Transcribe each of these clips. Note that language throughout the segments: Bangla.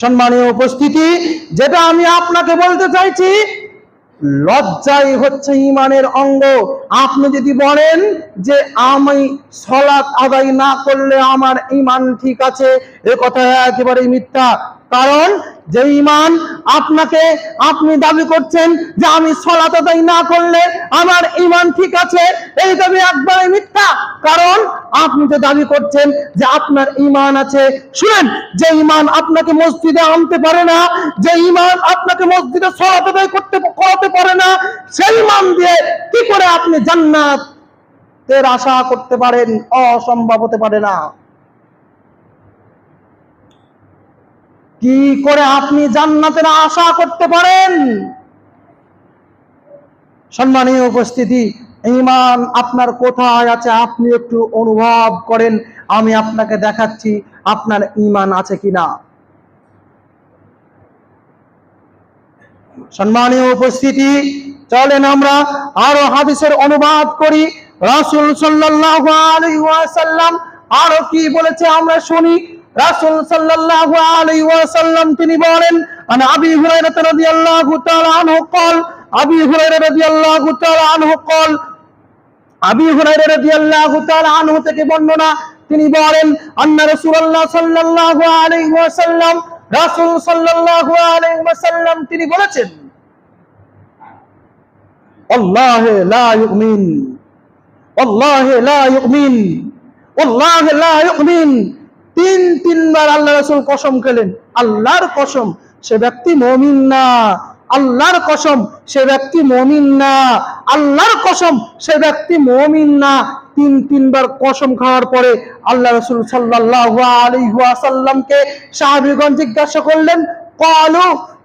সম্মানীয় উপস্থিতি, যেটা আমি আপনাকে বলতে চাইছি, লজ্জাই হচ্ছে ইমানের অঙ্গ। আপনি যদি বলেন যে আমি সলাৎ আদায় না করলে আমার ইমান ঠিক আছে, এ কথা একেবারে মিথ্যা। কারণ যে ইমান আপনাকে, আপনি দাবি করছেন যে আমি আদায় না করলে আমার ইমান ঠিক আছে, এই দাবি একবারে মিথ্যা। কারণ আপনি যে দাবি করছেন যে আপনার ইমান আছে, শুনেন, যে ইমান আপনাকে মসজিদে আনতে পারে না, যে ইমান আপনাকে মসজিদে আদায় করতে, করাতে পারে না, সেই ইমান দিয়ে কি করে আপনি জান্নাত এর আশা করতে পারেন? অসম্ভব হতে পারে না। কি করে আপনি জান্নাতের আশা করতে পারেন? সম্মানীয় উপস্থিতি ইমান আপনার কোথায় আছে? আপনি একটু অনুভব করেন, আমি আপনাকে দেখাচ্ছি, আপনার ইমান আছে কিনা? সম্মানীয় উপস্থিতি, চলেন আমরা আরও হাদিসের অনুবাদ করি। রাসূল আলাইহি আরও কি বলেছে আমরা শুনি? রাসূল সাল্লাল্লাহু আলাইহি ওয়াসাল্লাম তিনি বলেন আন আবি হুরায়রা রাদিয়াল্লাহু তাআলা আনহু قال আবি হুরায়রা রাদিয়াল্লাহু তাআলা আনহু قال আবি হুরায়রা রাদিয়াল্লাহু তাআলা আনহু থেকে বর্ণনা তিনি বলেন আন্না রাসূলুল্লাহ সাল্লাল্লাহু আলাইহি ওয়াসাল্লাম রাসূল সাল্লাল্লাহু আলাইহি ওয়াসাল্লাম তিনি বলেছেন والله لا يؤمن والله لا يؤمن والله لا يؤمن তিন, তিনবার আল্লাহ রসুল কসম খেলেন। আল্লাহর কসম, সে ব্যক্তি মমিন না। আল্লাহর কসম, সে ব্যক্তি মমিন না। আল্লাহর কসম, সে ব্যক্তি মমিন না। তিন, তিনবার কসম খাওয়ার পরে আল্লাহ রসুল সাল্লাহ আলাইহি সাল্লামকে সাহাবীগণ জিজ্ঞাসা করলেন ক্বালু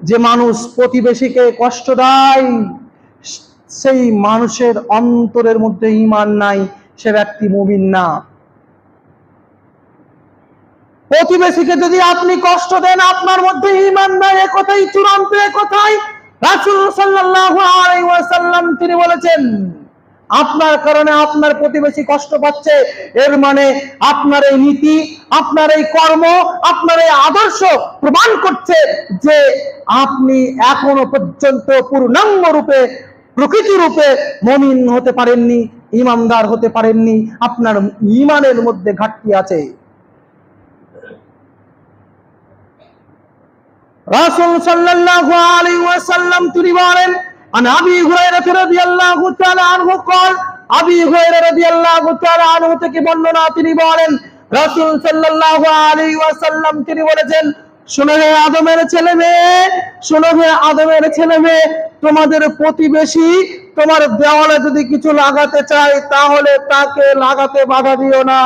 যে মানুষ প্রতিবেশীকে কষ্ট দেয়, সেই মানুষের অন্তরের মধ্যে ইমান নাই, সে ব্যক্তি মুমিন না। প্রতিবেশীকে যদি আপনি কষ্ট দেন, আপনার মধ্যে ইমান নাই একথাই কথাই চূড়ান্ত একথাই রাসুল সাল্লাহ তিনি বলেছেন। আপনার কারণে আপনার প্রতিবেশী কষ্ট পাচ্ছে। এর মানে আপনার এই নীতি, আপনার এই কর্ম, আপনার এই আদর্শ প্রমাণ করছে যে আপনি এখনও পর্যন্ত পূর্ণাঙ্গ রূপে, প্রকৃতি রূপে মমিন হতে পারেননি, ইমানদার হতে পারেননি, আপনার ইমানের মধ্যে ঘাটতি আছে। রাসূল সাল্লাল্লাহু আলাইহি ওয়াসাল্লাম তিনি বলেন আন আবি হুরায়রা রাদিয়াল্লাহু তাআলা আনহু قال আবি হুরায়রা রাদিয়াল্লাহু তাআলা আনহু থেকে বর্ণনা তিনি বলেন রাসূল সাল্লাল্লাহু আলাইহি ওয়াসাল্লাম তিনি বলেছেন শুনো হে আদমের ছেলে মেয়ে শুনো হে আদমের ছেলে মেয়ে তোমাদের প্রতিবেশী তোমার দেওয়ালে যদি কিছু লাগাতে চায় তাহলে তাকে লাগাতে বাধা দিও না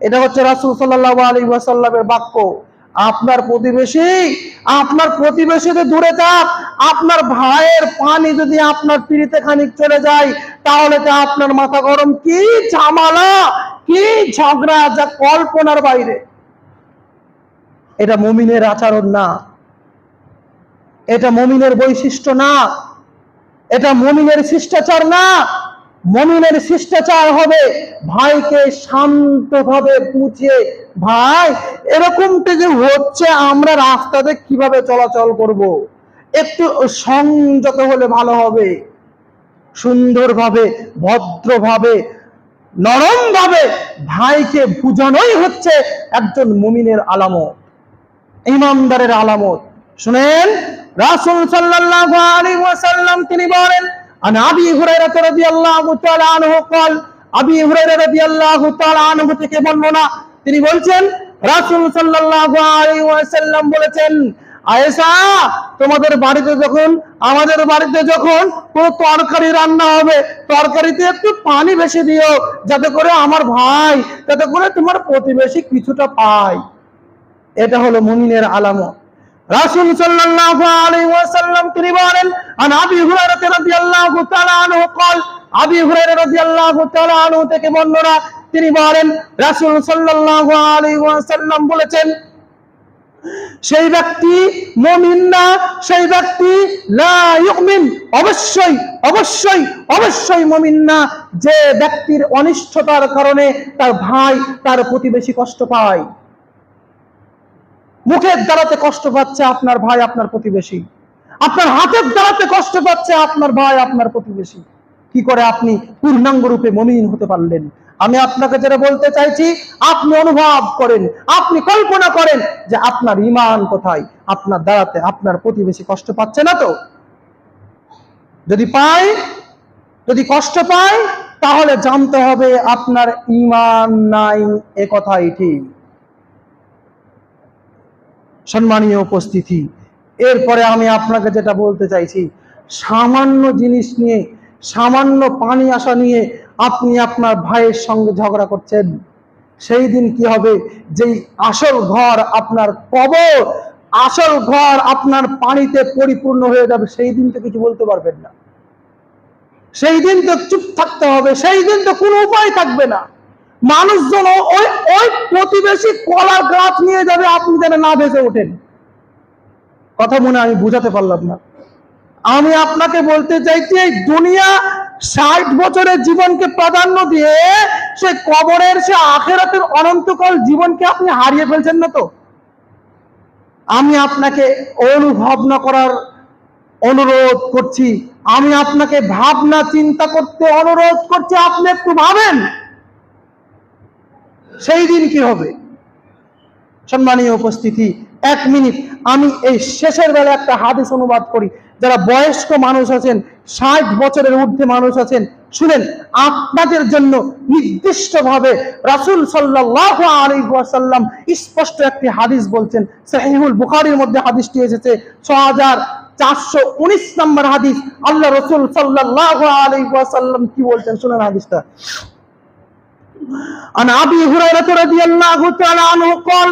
এটা হচ্ছে রাসূল সাল্লাল্লাহু আলাইহি ওয়াসাল্লামের বাক্য আপনার প্রতিবেশী আপনার প্রতিবেশী তো দূরে থাক, আপনার ভাইয়ের পানি যদি আপনার পিড়িতে খানিক চলে যায়, তাহলে তো আপনার মাথা গরম। কি ঝামেলা, কি ঝগড়া, যা কল্পনার বাইরে। এটা মমিনের আচরণ না। এটা মমিনের বৈশিষ্ট্য না। এটা মমিনের শিষ্টাচার না। মমিনের শিষ্টাচার হবে। ভাইকে শান্তভাবে বুঝিয়ে, ভাই, এরকমটা যে হচ্ছে, আমরা রাস্তাতে কীভাবে চলাচল করব। একটু সংযত হলে ভালো হবে। সুন্দরভাবে, ভদ্রভাবে, নরমভাবে ভাইকে বুঝানোই হচ্ছে একজন মুমিনের আলামত, ইমানদারের আলামত। শুনেন, রাসূল সাল্লাল্লাহু আলাইহি ওয়াসাল্লাম তিনি বলেন عن ابي هريره رضي الله تعالى عنه قال আবি হুরায়রা রাদিয়াল্লাহু তাআলা আনহু থেকে বর্ণনা তিনি বলছেন রাসূল সাল্লাল্লাহু আলাইহি ওয়াসাল্লাম বলেছেন আয়েশা তোমাদের বাড়িতে যখন আমাদের বাড়িতে যখন কোনো তরকারি রান্না হবে তরকারিতে একটু পানি বেশি দিও যাতে করে আমার ভাই যাতে করে তোমার প্রতিবেশী কিছুটা পায় এটা হলো মুমিনের আলামত রাসূল সাল্লাল্লাহু আলাইহি ওয়াসাল্লাম তিনি বলেন আন আবি হুরায়রা রাদিয়াল্লাহু তাআলা আনহু قال আবি হুরায়রা রাদিয়াল্লাহু তাআলা আনহু থেকে বর্ণনা তিনি বলেন রাসূল সাল্লাল্লাহু আলাইহি ওয়াসাল্লাম বলেছেন সেই ব্যক্তি মুমিন না সেই ব্যক্তি লা ইউমিন অবশ্যই অবশ্যই অবশ্যই মুমিন না যে ব্যক্তির অনিষ্টতার কারণে তার ভাই তার প্রতিবেশী কষ্ট পায় মুখের দ্বারাতে কষ্ট পাচ্ছে আপনার ভাই, আপনার প্রতিবেশী। আপনার হাতের দ্বারাতে কষ্ট পাচ্ছে আপনার ভাই, আপনার প্রতিবেশী। কি করে আপনি পূর্ণাঙ্গ রূপে মমিন হতে পারলেন? আমি আপনাকে যেটা বলতে চাইছি, আপনি অনুভব করেন, আপনি কল্পনা করেন যে আপনার ইমান কোথায়, আপনার দ্বারাতে আপনার প্রতিবেশী কষ্ট পাচ্ছে না তো? যদি পায়, যদি কষ্ট পায়, তাহলে জানতে হবে আপনার ইমান নাই, এ কথাই ঠিক। সম্মানীয় উপস্থিতি। এরপরে আমি আপনাকে যেটা বলতে চাইছি, সামান্য জিনিস নিয়ে, সামান্য পানি আসা নিয়ে আপনি আপনার ভাইয়ের সঙ্গে ঝগড়া করছেন। সেই দিন কি হবে? যেই আসল ঘর আপনার কবর, আসল ঘর আপনার পানিতে পরিপূর্ণ হয়ে যাবে, সেই দিন তো কিছু বলতে পারবেন না। সেই দিন তো চুপ থাকতে হবে, সেই দিন তো কোনো উপায় থাকবে না। মানুষজন ওই ওই প্রতিবেশী কলার গাছ নিয়ে যাবে, আপনি যেন না বেঁচে ওঠেন। কথা মনে আমি বুঝাতে পারলাম না। আমি আপনাকে বলতে চাইছি, এই দুনিয়া ষাট বছরের জীবনকে প্রাধান্য দিয়ে সে কবরের, সে আখেরাতের অনন্তকাল জীবনকে আপনি হারিয়ে ফেলছেন না তো? আমি আপনাকে অনুভব না করার অনুরোধ করছি। আমি আপনাকে ভাবনা, চিন্তা করতে অনুরোধ করছি। আপনি একটু ভাবেন। সেই দিন কি হবে? সম্মানীয় উপস্থিতি, এক মিনিট। আমি এই শেষের বেলা একটা হাদিস অনুবাদ করি। যারা বয়স্ক মানুষ আছেন, ষাট বছরের ঊর্ধ্বে মানুষ আছেন, শুনেন, আপনাদের জন্য নির্দিষ্টভাবে রাসূল আলাইহি ওয়াসাল্লাম স্পষ্ট একটি হাদিস বলছেন। সহিহুল বুখারীর মধ্যে হাদিসটি এসেছে 6419 নম্বর হাদিস। আল্লাহ রসুল সাল্লাল্লাহু আলাইহি ওয়াসাল্লাম কি বলছেন? শুনেন হাদিসটা। عن ابي هريره رضي الله تعالى عنه قال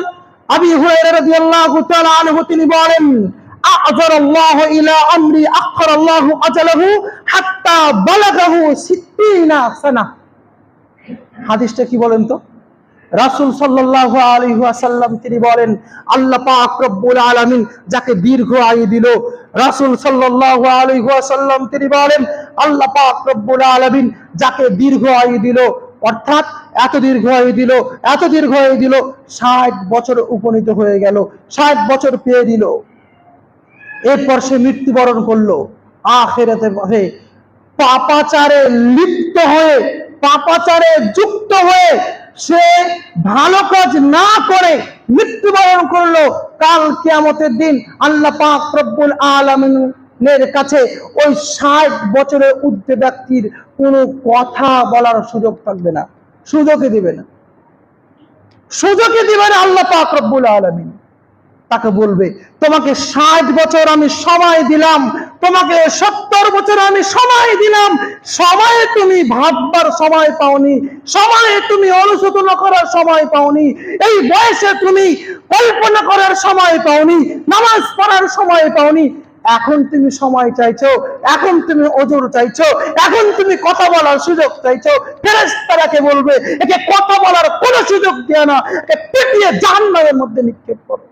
ابي هريره رضي الله تعالى عنه তিনি বলেন اعذر الله الى امري اخر الله اجله حتى بلغه 60 سنه হাদিসটা কি বলেন তো রাসূল সাল্লাল্লাহু আলাইহি ওয়াসাল্লাম তিনি বলেন আল্লাহ পাক রব্বুল আলামিন যাকে দীর্ঘ আয়ু দিল রাসূল সাল্লাল্লাহু আলাইহি ওয়াসাল্লাম তিনি বলেন আল্লাহ পাক রব্বুল আলামিন যাকে দীর্ঘ আয়ু দিল অর্থাৎ এত দীর্ঘ আয়ু দিল, এত দীর্ঘ আয়ু দিল, ষাট বছর উপনীত হয়ে গেল, ষাট বছর পেয়ে দিল। এরপর সে মৃত্যুবরণ করল, আখেরাতে হয়ে পাপাচারে লিপ্ত হয়ে, পাপাচারে যুক্ত হয়ে সে ভালো কাজ না করে মৃত্যুবরণ করল। কাল কিয়ামতের দিন আল্লাহ পাক রব্বুল কাছে ওই ষাট বছরের ঊর্ধ্বে ব্যক্তির কোনো কথা বলার সুযোগ থাকবে না। সুযোগই দিবে না। সুযোগই দিবে না আল্লাহ পাক রব্বুল আলামিন। তাকে বলবে, তোমাকে ষাট বছর আমি সময় দিলাম, তোমাকে সত্তর বছর আমি সময় দিলাম, সময়ে তুমি ভাববার সময় পাওনি, সময়ে তুমি অনুশোচনা করার সময় পাওনি, এই বয়সে তুমি কল্পনা করার সময় পাওনি, নামাজ পড়ার সময় পাওনি এখন তুমি সময় চাইছো, এখন তুমি ওজোর চাইছো, এখন তুমি কথা বলার সুযোগ চাইছো। ফেরেশতারাকে বলবে, একে কথা বলার কোনো সুযোগ দেয় না, একে পেটিয়ে জাহান্নামের মধ্যে নিক্ষেপ করো।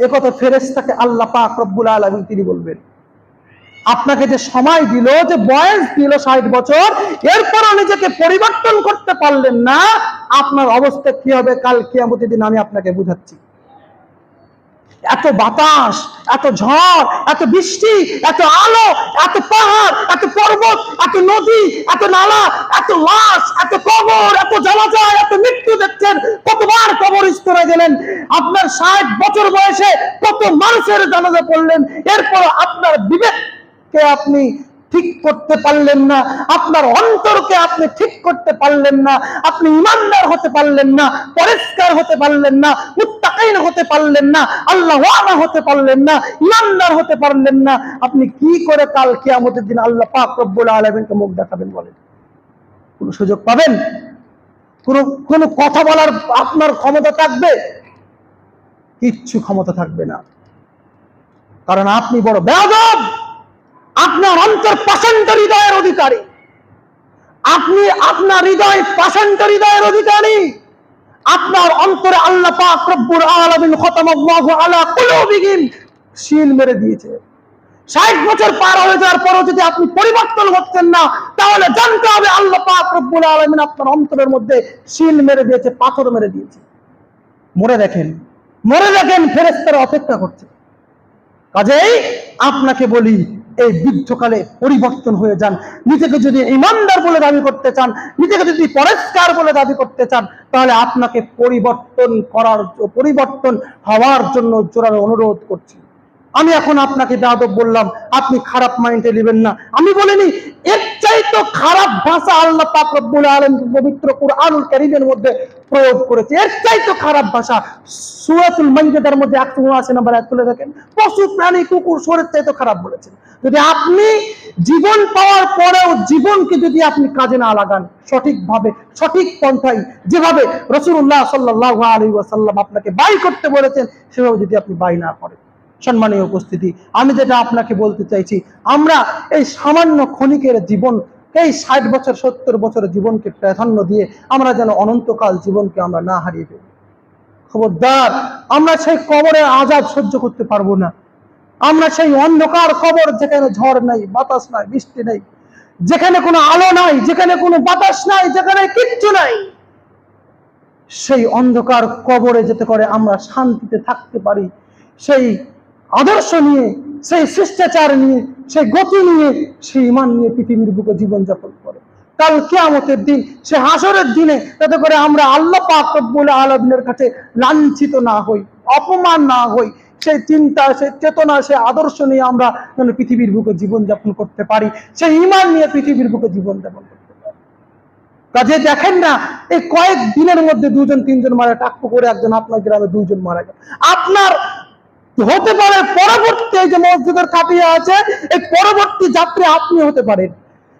এ একথা ফেরেশতাকে আল্লাহ পাক রব্বুল আলামিন তিনি বলবেন। আপনাকে যে সময় দিল, যে বয়স দিল ষাট বছর, এরপরও নিজেকে পরিবর্তন করতে পারলেন না, আপনার অবস্থা কি হবে? কাল কিয়ামতের দিন আমি আপনাকে বুঝাচ্ছি। এত বাতাস, এত ঝড়, এত বৃষ্টি, এত আলো, এত পাহাড়, এত পর্বত, এত নদী, এত নালা, এত লাশ, এত কবর, এত জানাজা এত মৃত্যু দেখছেন। কতবার কবর স্তরে গেলেন? আপনার ষাট বছর বয়সে কত মানুষের জানাজা পড়লেন? এরপর আপনার বিবেককে আপনি ঠিক করতে পারলেন না, আপনার অন্তরকে আপনি ঠিক করতে পারলেন না, আপনি ইমানদার হতে পারলেন না, পরিষ্কার হতে পারলেন না, মুত্তাকিন হতে পারলেন না, আল্লাহ হতে পারলেন না, ইমানদার হতে পারলেন না, আপনি কি করে কাল কিয়ামতের দিন আল্লাহ পাক রব্বুল আলামিনকে মুখ দেখাবেন বলেন? কোন সুযোগ পাবেন? কোন কোন কথা বলার আপনার ক্ষমতা থাকবে? কিচ্ছু ক্ষমতা থাকবে না। কারণ আপনি বড় বেয়াদব! আপনার অন্তর পাষান্ত হৃদয়ের অধিকারী। আপনি আপনার হৃদয় পাষান্ত হৃদয়ের অধিকারী। আপনার অন্তরে আল্লাহ পাক রব্বুল শিল মেরে দিয়েছে। ষাট বছর পার হয়ে যাওয়ার পরও যদি আপনি পরিবর্তন হচ্ছেন না, তাহলে জানতে হবে আল্লাহ পাক আলামিন আপনার অন্তরের মধ্যে শিল মেরে দিয়েছে, পাথর মেরে দিয়েছে। মরে দেখেন মরে দেখেন ফেরেস্তারা অপেক্ষা করছে। কাজেই আপনাকে বলি এই বৃদ্ধকালে পরিবর্তন হয়ে যান। নিজেকে যদি ইমানদার বলে দাবি করতে চান, নিজেকে যদি পরিষ্কার বলে দাবি করতে চান, তাহলে আপনাকে পরিবর্তন করার পরিবর্তন হওয়ার জন্য জোরালো অনুরোধ করছি। আমি এখন আপনাকে দাদব বললাম, আপনি খারাপ মাইন্ডে নেবেন না। আমি বলিনি, এর খারাপ ভাষা আল্লাহ পাক আলামিন পবিত্র কুরআনুল কারীমের মধ্যে প্রয়োগ করেছে। এর চাইতো খারাপ ভাষা সূরাতুল মাইদার মধ্যে 179 নম্বর আয়াত তুলে দেখেন পশু, প্রাণী, কুকুর সরের চাইতো খারাপ বলেছেন। যদি আপনি জীবন পাওয়ার পরেও জীবনকে যদি আপনি কাজে না লাগান, সঠিকভাবে, সঠিক পন্থায় যেভাবে রসুল্লাহ সাল্লাহ আলী ওয়াসাল্লাম আপনাকে বাই করতে বলেছেন, সেভাবে যদি আপনি বাই না করেন। সম্মানীয় উপস্থিতি, আমি যেটা আপনাকে বলতে চাইছি, আমরা এই সামান্য ক্ষণিকের জীবন এই ষাট বছর, সত্তর বছর জীবনকে প্রাধান্য দিয়ে আমরা যেন অনন্তকাল জীবনকে আমরা না হারিয়ে ফেলি। খবরদার, আমরা সেই কবরের আজাদ সহ্য করতে পারব না। আমরা সেই অন্ধকার কবর যেখানে ঝড় নাই, বাতাস নাই, বৃষ্টি নাই, যেখানে কোনো আলো নাই, যেখানে কোনো বাতাস নাই, যেখানে কিচ্ছু নাই, সেই অন্ধকার কবরে যেতে করে আমরা শান্তিতে থাকতে পারি। সেই আদর্শ নিয়ে সেই শিষ্টাচার নিয়ে, সেই গতি নিয়ে, সেই ইমান নিয়ে পৃথিবীর বুকে জীবনযাপন করে। কাল কেয়ামতের দিন, সে হাসরের দিনে, যাতে করে আমরা আল্লাহ পাক রব্বুল আলমিনের কাছে লাঞ্ছিত না হই, অপমান না হই, সেই চিন্তা, সেই চেতনা, সেই আদর্শ নিয়ে আমরা যেন পৃথিবীর বুকে জীবনযাপন করতে পারি, সেই ইমান নিয়ে পৃথিবীর বুকে জীবনযাপন করতে পারি। কাজে দেখেন না, এই কয়েক দিনের মধ্যে দুজন, তিনজন মারা টাক্কু করে একজন আপনার গ্রামে দুইজন মারা গেল। আপনার হতে পারে, পরবর্তী যে মসজিদের কাটিয়ে আছে, এই পরবর্তী যাত্রী আপনি হতে পারেন।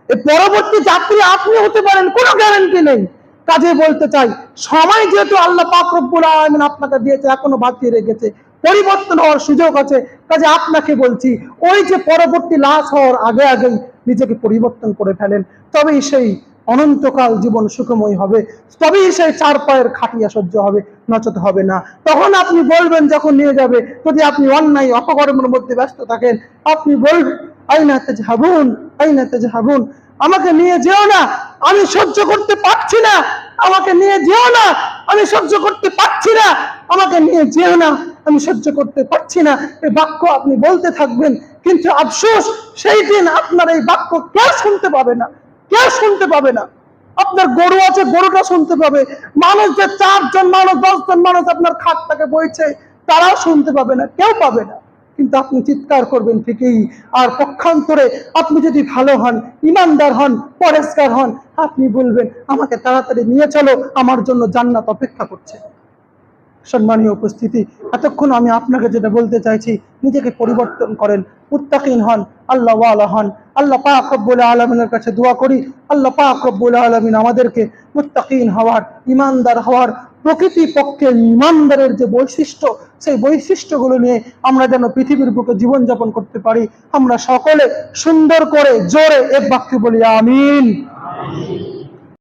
এই পরবর্তী যাত্রী আপনি হতে পারেন, কোনো গ্যারান্টি নেই। কাজে বলতে চাই, সময় যেহেতু আল্লাহ পাক রব্বুল আলামিন আপনাকে দিয়েছে, এখনও বাঁচিয়ে রেখেছে, পরিবর্তন হওয়ার সুযোগ আছে, কাজে আপনাকে বলছি, ওই যে পরবর্তী লাশ হওয়ার আগে আগেই নিজেকে পরিবর্তন করে ফেলেন, তবেই সেই অনন্তকাল জীবন সুখময় হবে। তবেই সেই চার পায়ের খাটিয়া সহ্য হবে, নচত হবে না। তখন আপনি বলবেন, যখন নিয়ে যাবে, যদি আপনি অন্যায়, অপকর্মের মধ্যে ব্যস্ত থাকেন, আপনি বলবেন, আইনা তেজ হাবুন আইনা তেজ হাবুন আমাকে নিয়ে যেও না, আমি সহ্য করতে পারছি না, আমাকে নিয়ে যেও না, আমি সহ্য করতে পারছি না, আমাকে নিয়ে যেও না, আমি সহ্য করতে পারছি না। এই বাক্য আপনি বলতে থাকবেন, কিন্তু আফসোস, সেই দিন আপনার এই বাক্য কেউ শুনতে পাবে না। কেউ শুনতে পাবে না? আপনার গরু আছে, গরুটা শুনতে পাবে। মানুষ যে চারজন মানুষ, দশজন মানুষ আপনার খাটটাকে বইছে, তারাও শুনতে পাবে না, কেউ পাবে না। কিন্তু আপনি চিৎকার করবেন ঠিকই, আর পক্ষান্তরে আপনি যদি ভালো হন, ইমানদার হন পরেস্কার হন, আপনি বলবেন, আমাকে তাড়াতাড়ি নিয়ে চলো, আমার জন্য জান্নাত অপেক্ষা করছে। সম্মানীয় উপস্থিতি, এতক্ষণ আমি আপনাকে যেটা বলতে চাইছি, নিজেকে পরিবর্তন করেন, মুত্তাকিন হন, আল্লাহ ওয়ালা হন। আল্লাহ পাক রব্বুল আলমিনের কাছে দোয়া করি, আল্লাহ পাক রব্বুল আলমিন আমাদেরকে মুত্তাকিন হওয়ার, ইমানদার হওয়ার প্রকৃতি পক্ষে ইমানদারের যে বৈশিষ্ট্য, সেই বৈশিষ্ট্যগুলো নিয়ে আমরা যেন পৃথিবীর বুকে জীবনযাপন করতে পারি, আমরা সকলে সুন্দর করে, জোরে এক বাক্যে বলি, আমিন।